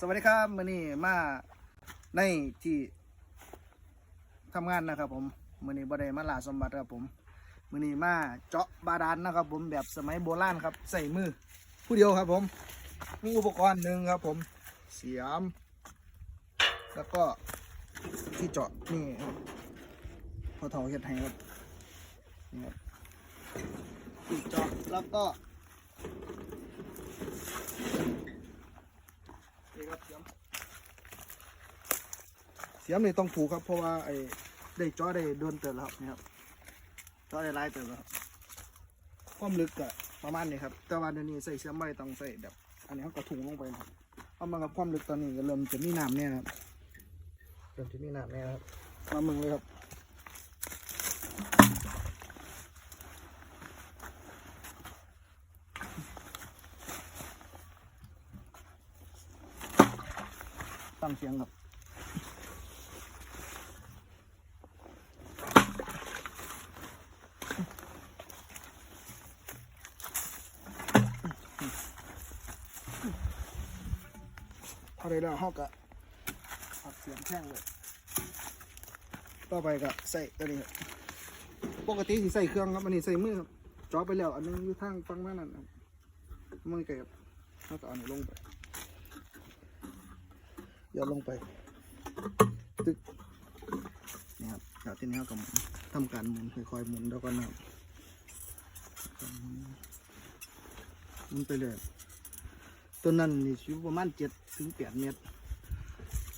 สวัสดีครับมื่อนี้มาในที่ทำงานนะครับ ผมมื่อนี้บ่ได้มาล่าสมบัติครับผมมื่อนี้มาเจาะบาดาลนะครับ ผมแบบสมัยโบราณครับ ใส่มือ ผู้เดียวครับ ผมมีอุปกรณ์หนึ่งครับ ผมเสียม แล้วก็ที่เจาะนี่พอเท่าเฮ็ดให้ครับนี่ครับที่เจาะแล้วก็ ครับเสียมเสียมนี่ต้องผูกครับ เพราะว่าไอ้ได้จ้อได้โดนเติมแล้วครับนี่ครับจ้อได้หลายเติมแล้วครับความลึกก็ประมาณนี้ครับ แต่ว่าเดี๋ยวนี้ใส่เสียมไม่ต้องใส่แบบ อันนี้เขากระถุงลงไปนะครับเพราะมันกับความลึกตอนนี้ก็เริ่มจะมีน้ำเนี่ยครับเริ่มจะมีน้ำเนี่ยครับมามึงเลยครับังเสียงครับเอาได้แล้วเขาก็อัดเสียงแท่งเลยต่อไปก็ใส่ตัวนี้ปกติสิใส่เครื่องครับอันนี้ใส่มือครับจ่อไปแล้วอันนึงอยู่ทางฟังมานั่นครับมือเก็บแล้วก็เอาอันนี้ลงไป ย่าลงไป ตึกนี่ครับแล้วทีนี้เขาก็ทำการหมุนค่อยๆหมุนแล้วก็นับหมุนไปเลยต้นนั้นนี่อยู่ประมาณเจ็ดถึงแปดเมตร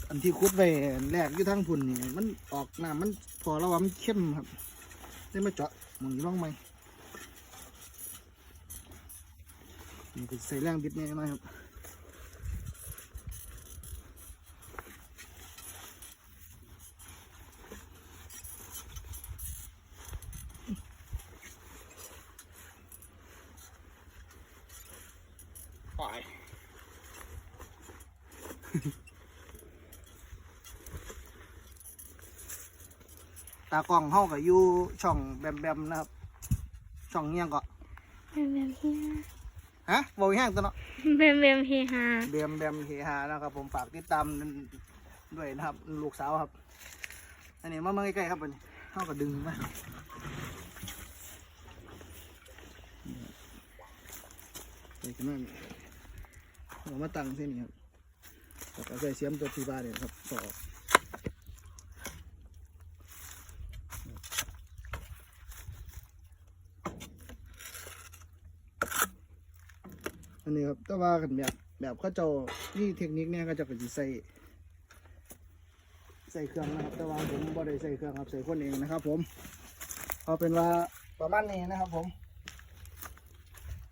อันที่คุดไปแรกอยู่ทางพุ่นนี่มันออกน้ำมันพอแล้วว่ามันเข้มครับ ได้มาเจาะหมุนร่องไหมนี่ใส่แรงบิดแน่หน่อยครับ ตากล้องเฮาก็อยู่ช่องแบมแบมนะครับ ช่องเงี้ยงก็แบมแบมเฮฮาฮะบอกแห้งตัวเนาะแบมแบมเฮฮาแบมแบมเฮฮานะครับ ผมฝากติดตามด้วยนะครับ ลูกสาวครับ อันนี้มาเมืองใกล้ๆครับอันนี้เฮาก็ดึงมาใส่ขึ้นมานี่เอามาตั้งเส้นนี้ครับ แล้วก็ใส่เสียมตัวที่บ้านเนี่ยครับต่ออันนี้ครับแต่ว่ากันแบบแบบเขาเจ้านี่เทคนิคเนี่ยก็จะเป็นใส่ใส่เครื่องนะครับ แต่ว่าผมบ่ได้ใส่เครื่องครับใส่คนเองนะครับ ผมเอาเป็นว่าประมาณนี้นะครับ ผม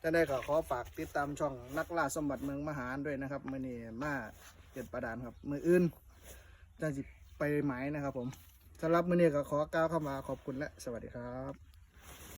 จะได้ก็ขอฝากติดตามช่องนักล่าสมบัติเมืองมหาญด้วยนะครับมื่อนี้มา เก็ดประดานครับ มืออื่นจะสิไปไหมนะครับผมสำหรับมื่อนี้ก็ขอกล่าวเข้ามาขอบคุณและสวัสดีครับ